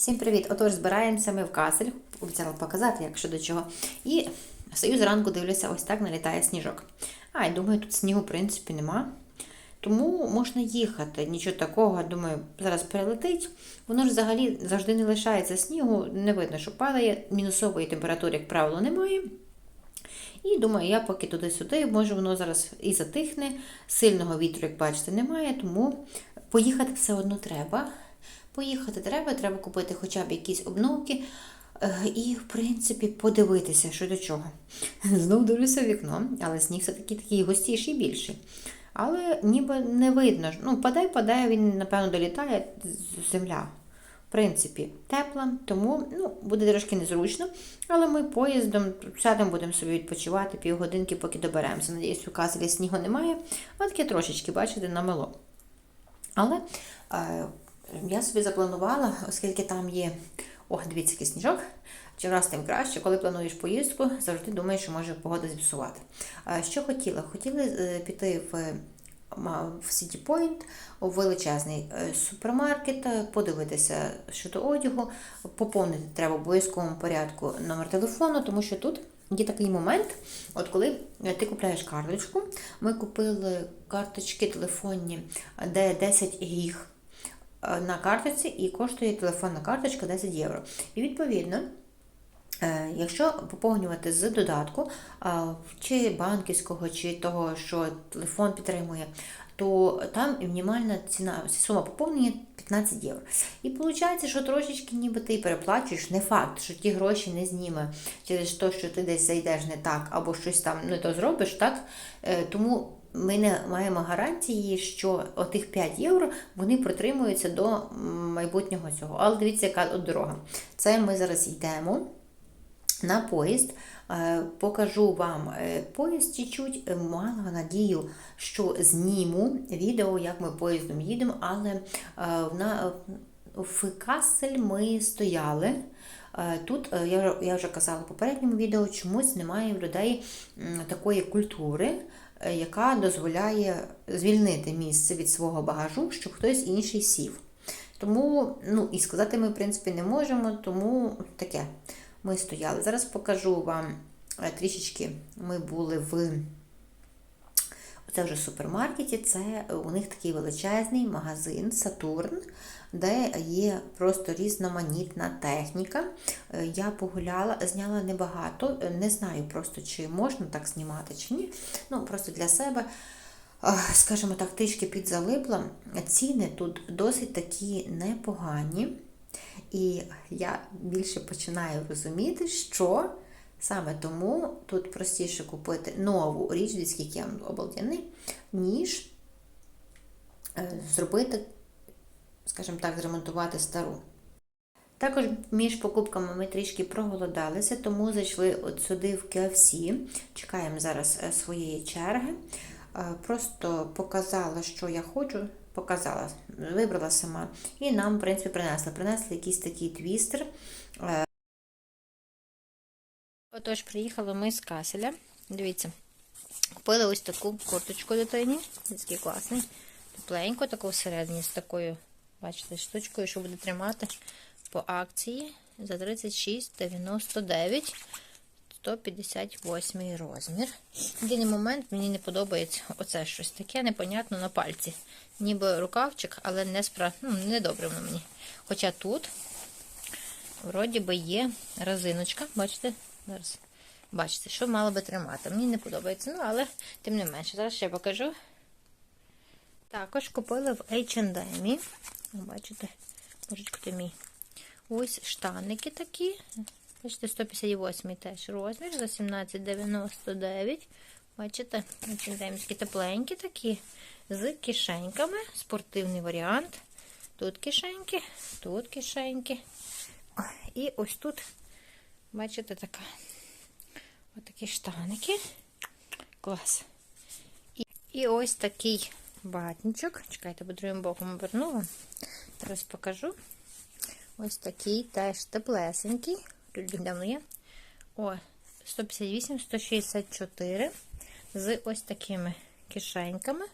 Всім привіт! Отож, збираємося ми в касель, обіцяла показати, як що до чого. І стою зранку, дивлюся, ось так налітає сніжок. А, і думаю, тут снігу, в принципі, нема. Тому можна їхати. Нічого такого, думаю, зараз перелетить. Воно ж взагалі завжди не лишається снігу, не видно, що падає. Мінусової температури, як правило, немає. І думаю, я поки туди-сюди, може воно зараз і затихне. Сильного вітру, як бачите, немає, тому поїхати все одно треба. Поїхати треба, треба купити хоча б якісь обновки е, і, в принципі, подивитися, що до чого. Знов дивлюся в вікно, але сніг все-таки такий густіший більший. Але ніби не видно. Ну, падає, падає, він, напевно, долітає земля. В принципі, тепла, тому ну, буде трошки незручно. Але ми поїздом сядемо, будемо собі відпочивати півгодинки, поки доберемося. Надіюсь, у Каселі снігу немає, а таке трошечки, бачите, намело. Але е, я собі запланувала, оскільки там є, о, дивіться, який сніжок. Чим раз тим краще, коли плануєш поїздку, завжди думаєш, що може погода зіпсувати. Що хотіла? Хотіла е, піти в, в City Point, у величезний е, супермаркет, подивитися щодо одягу, поповнити треба в обов'язковому порядку номер телефону, тому що тут Є такий момент, от коли ти купляєш карточку, ми купили карточки телефонні, де 10 гіг на карточці і коштує телефонна карточка 10 євро. І відповідно, е, якщо поповнювати з додатку, чи банківського, чи того, що телефон підтримує, то там мінімальна ціна, сума поповнення 15 євро. І виходить, що трошечки ніби ти переплачуєш, не факт, що ті гроші не зніме через те, що ти десь зайдеш не так, або щось там не то зробиш, так? Е, Тому ми не маємо гарантії, що отих 5 євро вони протримуються до майбутнього цього. Але дивіться, яка от дорога. Це ми зараз йдемо на поїзд. Е, Покажу вам е, поїзд чуть-чуть. Е, Мала надію, що зніму відео, як ми поїздом їдемо, але в Касель ми стояли. Тут я, вже- казала в попередньому відео, чомусь немає в людей такої культури, яка дозволяє звільнити місце від свого багажу, щоб хтось інший сів. Тому, ну і сказати ми, в принципі, не можемо, тому таке. Ми стояли. Зараз покажу вам е, трішечки. Ми були в це вже супермаркеті. Це у них такий величезний магазин Сатурн, де є просто різноманітна техніка. Е, Я погуляла, зняла небагато, е, не знаю просто, чи можна так знімати, чи ні. Ну, просто для себе. Скажімо так, трішки підзалипла. Ціни тут досить такі непогані. І я більше починаю розуміти, що саме тому тут простіше купити нову річ, скільки я обалденний, ніж е, зробити, скажімо так, зремонтувати стару. Також між покупками ми трішки проголодалися, тому зайшли от сюди в KFC. Чекаємо зараз е, своєї черги. Е, Просто показала, що я хочу. Показала, вибрала сама. І нам, в принципі, принесли. Принесли якийсь такий твістер. Е, Отож, приїхали ми з Каселя. Дивіться, купили ось таку курточку дитині. Такий класний. Тепленько, таку всередині з такою, бачите, штучкою, що буде тримати по акції за 36,99. 158 розмір. Єдиний момент мені не подобається оце щось таке непонятно на пальці. Ніби рукавчик, але не спра... ну, не добре воно мені. Хоча тут, вроді би, є резиночка. Бачите? Зараз. Бачите, що мало би тримати. Мені не подобається, ну, але тим не менше. Зараз ще покажу. Також купили в H&M. Бачите, ти мій. Ось штаники такі. Бачите, 158 теж розмір за 17,99. Бачите, H&M-ські тепленькі такі. З кишеньками. Спортивний варіант. Тут кишеньки, тут кишеньки. І ось тут, бачите, така. Отакі штаники. Клас. І, і ось такий батничок. Чекайте, по другим боком обернула. Зараз покажу. Ось такий теж теплесенький. Тут давно є. О, 158, 164. З ось такими кишеньками.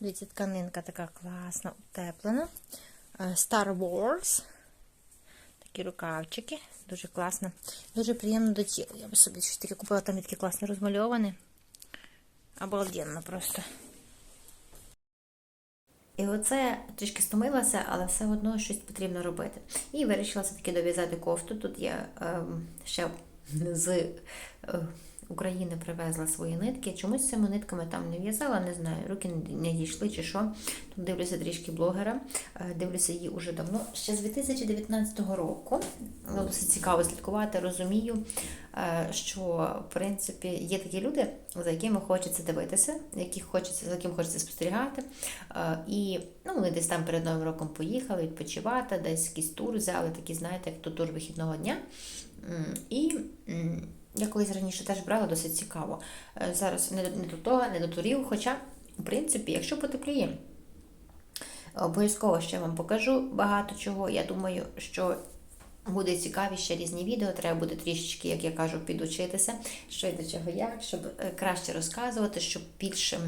Дивіться, тканинка така класна, утеплена. Е, Star Wars. такі рукавчики. Дуже класно. Дуже приємно до тіла. Я би собі щось таке купила, там є таке класно розмальоване. Обалденно просто. І оце трішки стомилася, але все одно щось потрібно робити. І вирішила все-таки дов'язати кофту. Тут я е, ще з е, України привезла свої нитки. Чомусь цими нитками там не в'язала, не знаю, руки не- дійшли чи що. Тут дивлюся трішки блогера, е, дивлюся її уже давно, ще з 2019 року. Ну, Досить цікаво слідкувати, розумію, е, що в принципі є такі люди, за якими хочеться дивитися, яких хочеться, за яким хочеться спостерігати. Е, І ну, вони десь там перед Новим роком поїхали відпочивати, десь якийсь тур взяли, такі, знаєте, як то тур вихідного дня. І я колись раніше теж брала досить цікаво. Е, Зараз не до, того, не до турів, хоча, в принципі, якщо потепліє, обов'язково ще вам покажу багато чого. Я думаю, що буде цікаві ще різні відео. Треба буде трішечки, як я кажу, підучитися, що й до чого як, щоб е, краще розказувати, щоб більш е,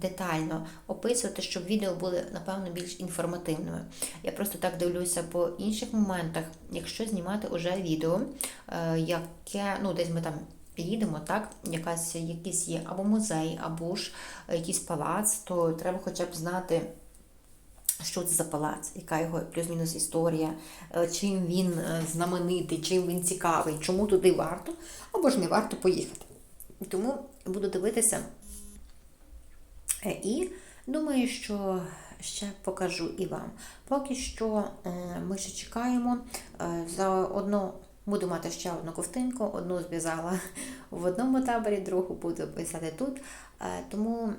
детально описувати, щоб відео були, напевно, більш інформативними. Я просто так дивлюся по інших моментах, якщо знімати уже відео, е, яке, ну, десь ми там. Їдемо, так, якась, якийсь є або музей, або ж якийсь палац, то треба хоча б знати, що це за палац, яка його плюс-мінус історія, е, чим він е, знаменитий, чим він цікавий, чому туди варто, або ж не варто поїхати. Тому буду дивитися Е, і думаю, що ще покажу і вам. Поки що ми ще чекаємо. Е, Заодно буду мати ще одну ковтинку, одну зв'язала в одному таборі, другу буду писати тут. Тому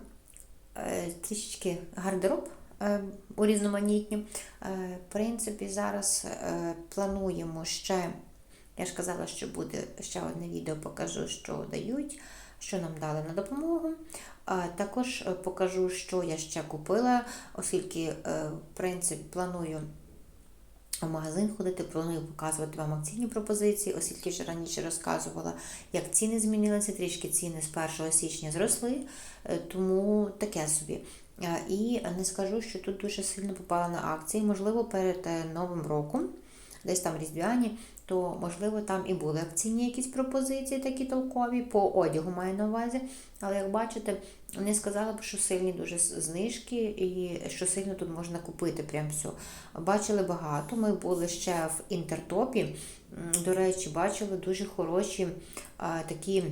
трішечки гардероб е, урізноманітню. Е, В принципі, зараз е, плануємо ще. Я ж казала, що буде ще одне відео, покажу, що дають, що нам дали на допомогу. Також покажу, що я ще купила, оскільки, в принципі, планую в магазин ходити, планую показувати вам акційні пропозиції, оскільки вже раніше розказувала, як ціни змінилися, трішки ціни з 1 січня зросли, тому таке собі. Е, І не скажу, що тут дуже сильно попала на акції, можливо, перед е, Новим роком, десь там різдвяні, то можливо там і були акційні якісь пропозиції, такі толкові, по одягу маю на увазі. Але як бачите, не сказала б, що сильні дуже знижки і що сильно тут можна купити. Прям все. Бачили багато. Ми були ще в інтертопі. До речі, бачили дуже хороші а, такі е,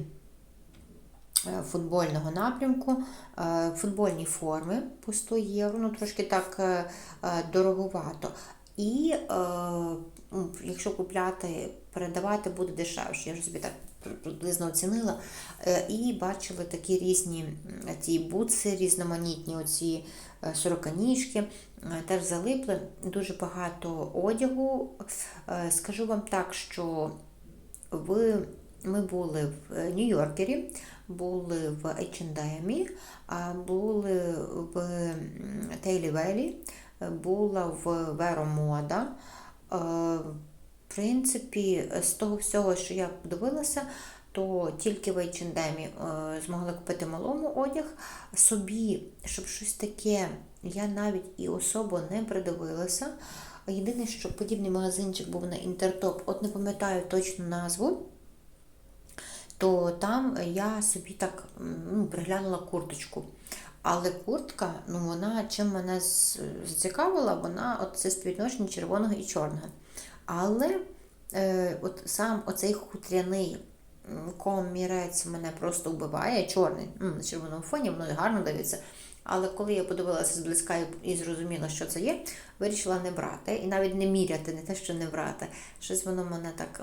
футбольного напрямку, е, футбольні форми по 100 євро, ну трошки так е, е, дороговато. І е, якщо купляти, передавати буде дешевше. Я ж собі так приблизно оцінила. Е, І бачили такі різні ці бутси, різноманітні оці е, сороканіжки. Е, Теж залипли дуже багато одягу. Е, Скажу вам так, що ви, ми були в е, Нью-Йоркері, були в H&M, були в Тейлі Велі, була в Веро Мода. Е, В принципі, з того всього, що я подивилася, то тільки в H&M змогли купити малому одяг. Собі, щоб щось таке, я навіть і особо не придивилася. Єдине, що подібний магазинчик був на Інтертоп, от не пам'ятаю точну назву, то там я собі так ну, приглянула курточку. Але куртка, ну вона чим мене зацікавила, вона от це співвідношення червоного і чорного. Але е, от сам оцей хутряний комірець мене просто вбиває, чорний, на червоному фоні, воно гарно дивиться. Але коли я подивилася зблизька і- зрозуміла, що це є, вирішила не брати і навіть не міряти, не те, що не брати. Щось воно мене так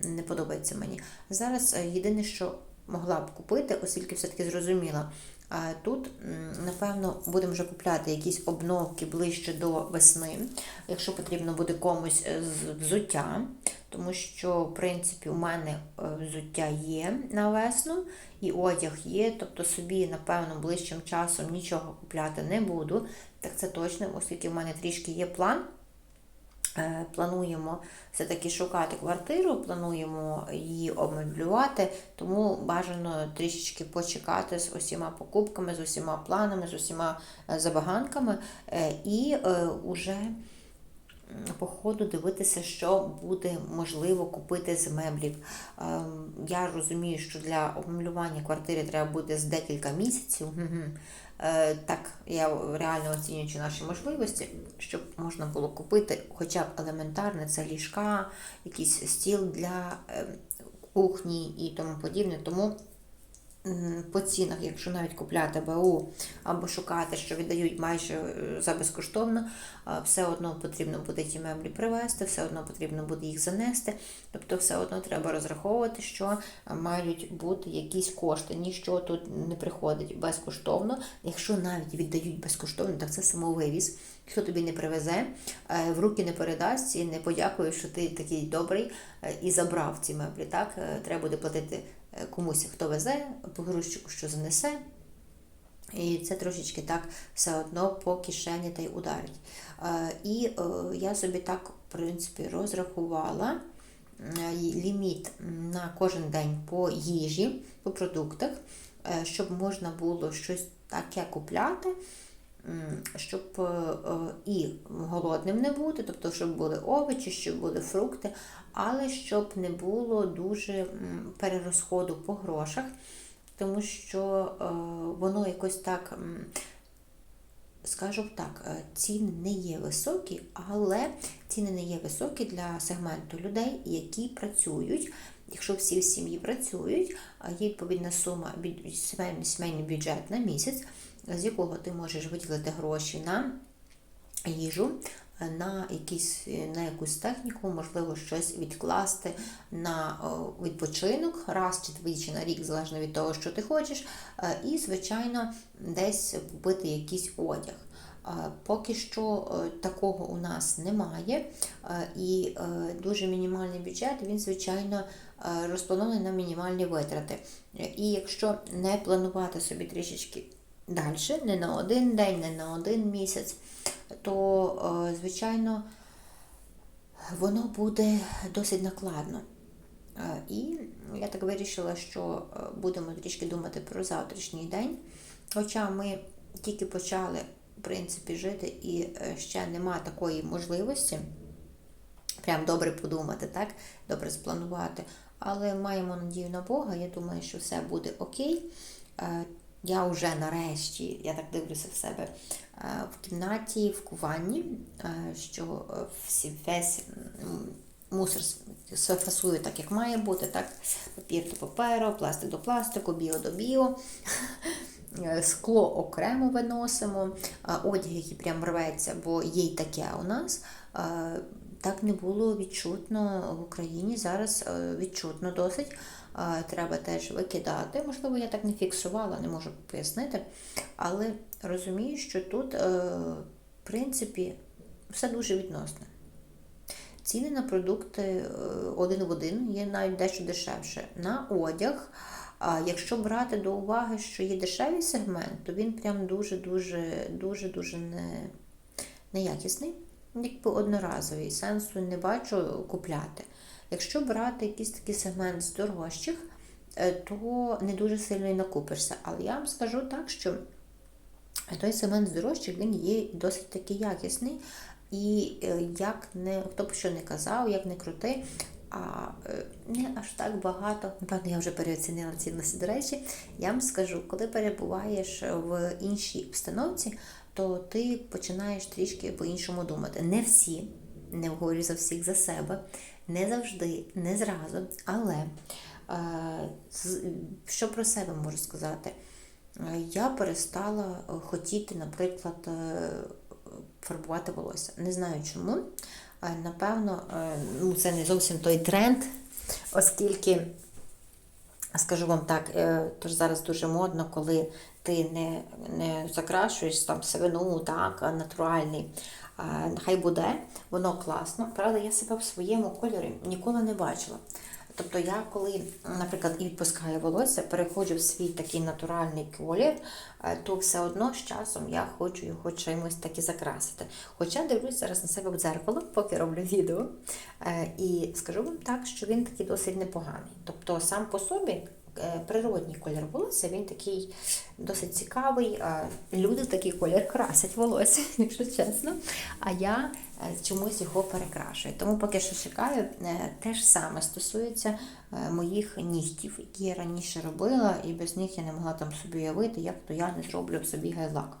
не подобається мені. Зараз е, єдине, що могла б купити, оскільки все-таки зрозуміла. Тут, напевно, будемо вже купляти якісь обновки ближче до весни, якщо потрібно буде комусь е, з взуття, тому що, в принципі, у мене е, взуття є на весну і одяг є, тобто собі, напевно, ближчим часом нічого купляти не буду. Так це точно, оскільки в мене трішки є план. Е, Плануємо все-таки шукати квартиру, плануємо її обмеблювати, тому бажано трішечки почекати з усіма покупками, з усіма планами, з усіма е, забаганками е, і е, м, по ходу дивитися, що буде можливо купити з меблів. Ем, Я розумію, що для обмалювання квартири треба буде з декілька місяців. Е, Так, я реально оцінюючи наші можливості, щоб можна було купити хоча б елементарне, це ліжка, якийсь стіл для ем, кухні і тому подібне. Тому по цінах, якщо навіть купляти БУ або шукати, що віддають майже е, за безкоштовно, все одно потрібно буде ті меблі привезти, все одно потрібно буде їх занести. Тобто, все одно треба розраховувати, що мають бути якісь кошти. Ніщо тут не приходить безкоштовно. Якщо навіть віддають безкоштовно, так це самовивіз. Хто тобі не привезе, е, в руки не передасть і не подякує, що ти такий добрий е, і забрав ці меблі. Так, треба буде платити комусь, хто везе, погрузчику, що занесе. І це трошечки так все одно по кишені та й ударить. Е, І е, я собі так, в принципі, розрахувала е, ліміт на кожен день по їжі, по продуктах, е, щоб можна було щось таке купляти, щоб е, е, і голодним не бути, тобто, щоб були овочі, щоб були фрукти, але щоб не було дуже перерозходу по грошах, тому що е, воно якось так. Скажу так, ціни не є високі, але ціни не є високі для сегменту людей, які працюють. Якщо всі в сім'ї працюють, є відповідна сума сімейний, бюджет на місяць, з якого ти можеш виділити гроші на їжу, на, якісь, на якусь техніку, можливо, щось відкласти на відпочинок раз чи двічі на рік, залежно від того, що ти хочеш, е, і, звичайно, десь купити якийсь одяг. Е, Поки що е, такого у нас немає, і дуже мінімальний бюджет, він, звичайно, розпланований на мінімальні витрати. Е, І якщо не планувати собі трішечки далі, не на один день, не на один місяць, то, е, звичайно, воно буде досить накладно. Е, І я так вирішила, що е, будемо трішки думати про завтрашній день. Хоча ми тільки почали, в принципі, жити і е, ще нема такої можливості прям добре подумати, так? добре спланувати. Але маємо надію на Бога. Я думаю, що все буде окей. Е, Я вже нарешті, я так дивлюся в себе е, в кімнаті, в куванні, е, що весь мусор фасую так, як має бути, так? Папір до паперу, пластик до пластику, біо до біо. Скло окремо виносимо, одяг, який прям рветься, бо є й таке у нас. Так не було відчутно в Україні. Зараз е, відчутно досить. Е, Треба теж викидати. Можливо, я так не фіксувала, не можу пояснити. Але розумію, що тут, е, в принципі, все дуже відносне. Ціни на продукти один в один є навіть дещо дешевше. На одяг. А якщо брати до уваги, що є дешевий сегмент, то він прям дуже-дуже дуже дуже не, неякісний, якби одноразовий. Сенсу не бачу купляти. Якщо брати якийсь такий сегмент з дорожчих, е, то не дуже сильно і накупишся. Але я вам скажу так, що той сегмент з дорожчих він є досить таки якісний. І е, як не хто б що не казав, як не крути, а е, не аж так багато. Напевно, я вже переоцінила цінності. До речі, я вам скажу, коли перебуваєш в іншій обстановці, то ти починаєш трішки по-іншому думати. Не всі, не говорю за всіх за себе, не завжди, не зразу, але е, що про себе можу сказати? Е, Я перестала е, хотіти, наприклад, фарбувати волосся. Не знаю чому. Напевно, ну, це не зовсім той тренд, оскільки, скажу вам так, е, тож зараз дуже модно, коли ти не, не закрашуєш там свину, так, натуральний. Хай буде, воно класно. Правда, я себе в своєму кольорі ніколи не бачила. Тобто я коли, наприклад, і відпускаю волосся, переходжу в свій такий натуральний колір, е, то все одно з часом я хочу його чимось таки закрасити. Хоча дивлюсь зараз на себе в дзеркало, поки роблю відео, е, і скажу вам так, що він такий досить непоганий. Тобто сам по собі природній колір волосся, він такий досить цікавий. Е, Люди такий колір красять волосся, якщо чесно. А я е, чомусь його перекрашую. Тому поки що чекаю, Е, те ж саме стосується е, моїх нігтів, які я раніше робила, і без них я не могла там собі уявити, як то я не зроблю собі гайлак.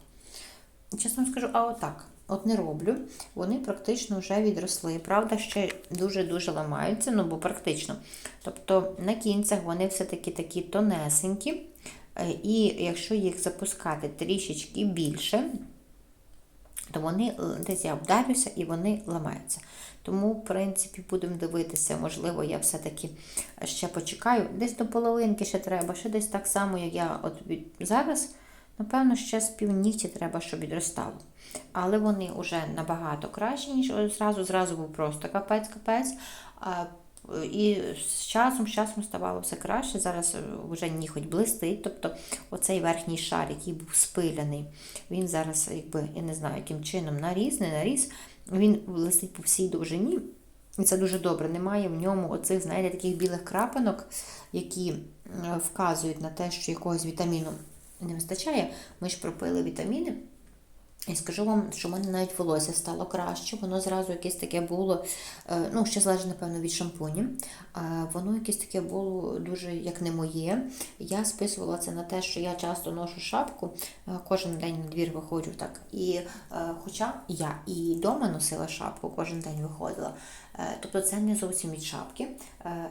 Чесно скажу, а отак. От не роблю. Вони практично вже відросли. Правда, ще дуже-дуже ламаються, ну бо практично. Тобто на кінцях вони все-таки такі тонесенькі. Е, І якщо їх запускати трішечки більше, то вони е, десь я вдарюся і вони ламаються. Тому, в принципі, будемо дивитися, можливо, я все-таки ще почекаю. Десь до половинки ще треба, ще десь так само, як я от зараз. Напевно, ще з півнігті треба, щоб відростало. Але вони вже набагато кращі, ніж зразу. Зразу був просто капець-капець. І з часом, з часом ставало все краще. Зараз е, вже ніхоть блистить. Тобто оцей верхній шар, який був спиляний, він зараз, якби, я не знаю, яким чином наріс, не наріс, він блистить по всій довжині. І це дуже добре. Немає в ньому оцих, знаєте, таких білих крапинок, які е, вказують на те, що якогось вітаміну не вистачає. Ми ж пропили вітаміни. І скажу вам, що в мене навіть волосся стало краще, воно зразу якесь таке було, е, ну, ще залежить, напевно, від шампунів. Е, Воно якесь таке було дуже як не моє. Я списувала це на те, що я часто ношу шапку, е, кожен день на двір виходжу так. І хоча я і вдома носила шапку, кожен день виходила. Тобто це не зовсім від шапки.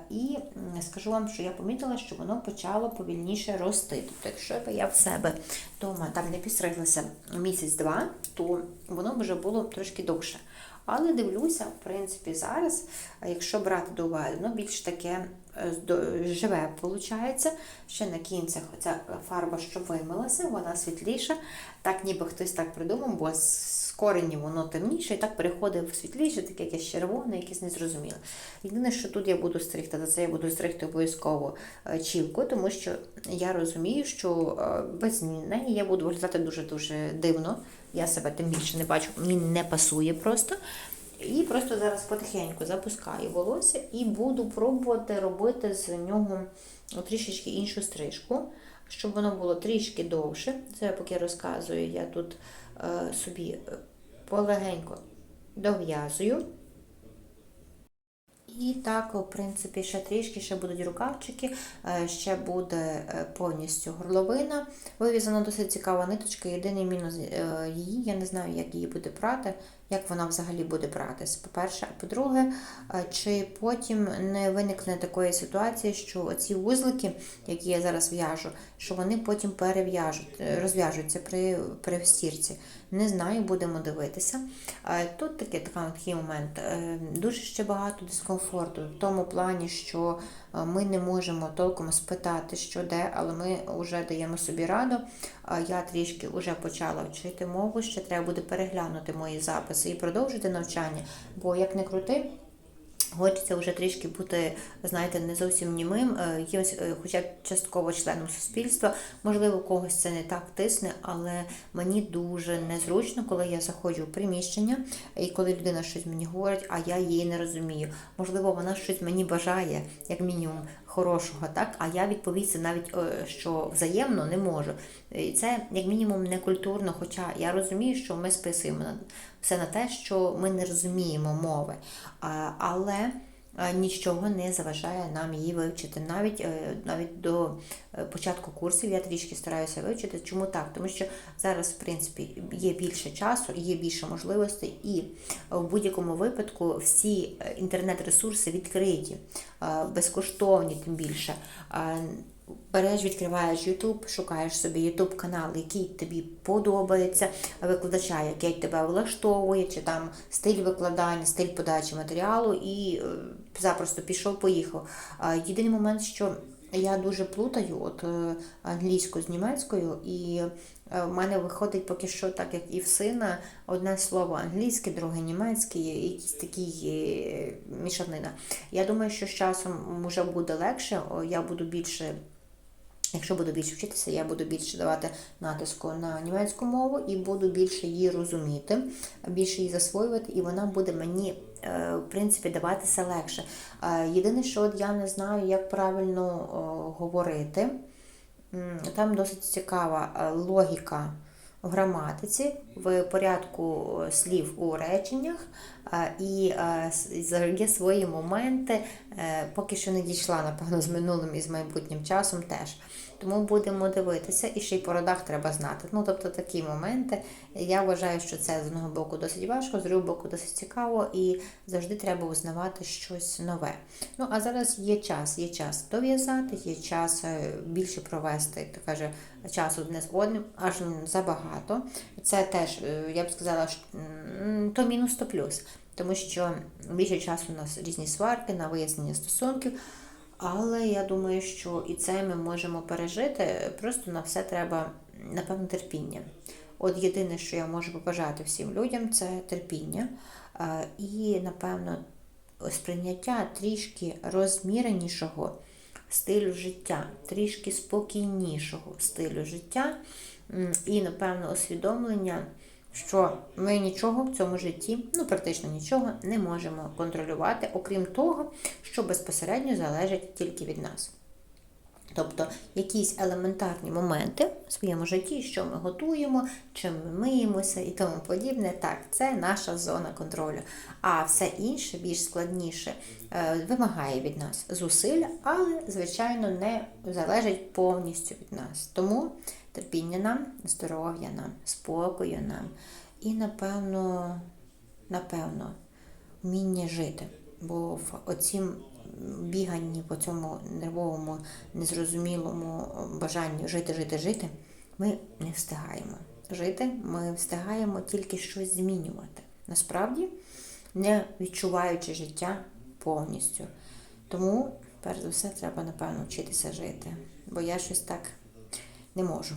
І скажу вам, що я помітила, що воно почало повільніше рости. Тобто, якщо б я в себе вдома там не підстриглася місяць-два, то воно вже було трошки довше. Але дивлюся, в принципі, зараз, якщо брати до уваги, воно більш таке е, живе, виходить. Ще на кінцях ця фарба, що вимилася, вона світліша. Так ніби хтось так придумав, бо з корені воно темніше, і так переходить в світліше, таке якесь червоне, якесь незрозуміле. Єдине, що тут я буду стригти, то це я буду стригти обов'язково е, чівку, тому що я розумію, що е, без неї я буду виглядати дуже-дуже дивно. Я себе тим більше не бачу, мені не пасує просто. І просто зараз потихеньку запускаю волосся і буду пробувати робити з нього трішечки іншу стрижку, щоб воно було трішки довше. Це я поки розказую, я тут е, собі е, полегенько дов'язую. І так, в принципі, ще трішки, ще будуть рукавчики, е, ще буде е, повністю горловина. Вивізана досить цікава ниточка. Єдиний мінус е, її, я не знаю, як її буде прати, як вона взагалі буде братись. По-перше, а по-друге, е, чи потім не виникне такої ситуації, що ці вузлики, які я зараз в'яжу, що вони потім перев'яжуть, е, розв'яжуться при, при стірці. Не знаю, будемо дивитися. Е, Тут така- такий момент. Дуже ще багато дискомфорту в тому плані, що ми не можемо толком спитати, що де, але ми вже даємо собі раду. Я трішки вже почала вчити мову, ще треба буде переглянути мої записи і продовжити навчання, бо як не крути. Хочеться вже трішки бути, знаєте, не зовсім німим, е, е, хоча б частково членом суспільства. Можливо, когось це не так тисне, але мені дуже незручно, коли я заходжу в приміщення, і коли людина щось мені говорить, а я її не розумію. Можливо, вона щось мені бажає, як мінімум, хорошого, так? А я відповісти навіть е, що взаємно не можу. І це як мінімум не культурно, хоча я розумію, що ми списуємо все на те, що ми не розуміємо мови. Але нічого не заважає нам її вивчити. Навіть е, навіть до е, початку курсів я трішки стараюся вивчити. Чому так? Тому що зараз, в принципі, є більше часу, є більше можливостей, і в будь-якому випадку всі е, інтернет-ресурси відкриті, е, безкоштовні, тим більше. Береш, відкриваєш YouTube, шукаєш собі YouTube канал, який тобі подобається, викладача, який тебе влаштовує, чи там стиль викладання, стиль подачі матеріалу, і е, запросто пішов, поїхав. Єдиний момент, що я дуже плутаю от е, англійську з німецькою, і е, в мене виходить поки що, так як і в сина, одне слово англійське, друге німецьке, і якийсь такий е, мішанина. Я думаю, що з часом вже буде легше, я буду більше. Якщо буду більше вчитися, я буду більше давати натиску на німецьку мову і буду більше її розуміти, більше її засвоювати, і вона буде мені е, в принципі, даватися легше. Е, Єдине, що от я не знаю, як правильно говорити. Там досить цікава е, логіка в граматиці, в порядку е, слів у реченнях, е, і е, є свої моменти, поки що не дійшла, напевно, з минулим і з майбутнім часом теж. Тому будемо дивитися, і ще й по родах треба знати. Ну, тобто такі моменти. Я вважаю, що це з одного боку досить важко, з другого боку досить цікаво, і завжди треба узнавати щось нове. Ну, а зараз є час, є час дов'язати, є час е, більше провести, як каже, часу одне з одним, аж забагато. Це теж, е, я б сказала, то мінус, то плюс. Тому що більше часу у нас різні сварки на вияснення стосунків. Але я думаю, що і це ми можемо пережити. Просто на все треба, напевно, терпіння. От єдине, що я можу побажати всім людям, це терпіння. Е, І, напевно, сприйняття трішки розміренішого стилю життя, трішки спокійнішого стилю життя, і, напевно, усвідомлення, що ми нічого в цьому житті, ну практично нічого, не можемо контролювати, окрім того, що безпосередньо залежить тільки від нас. Тобто якісь елементарні моменти в своєму житті, що ми готуємо, чим ми миємося і тому подібне, так, це наша зона контролю. А все інше, більш складніше, е, вимагає від нас зусиль, але, звичайно, не залежить повністю від нас. Тому терпіння нам, здоров'я нам, спокою нам і, напевно, напевно, вміння жити. Бо в оцім біганні по цьому нервовому, незрозумілому бажанню жити, жити, жити, ми не встигаємо. Жити ми встигаємо тільки щось змінювати. Насправді, не відчуваючи життя повністю. Тому, перш за все, треба, напевно, вчитися жити. Бо я щось так не можу.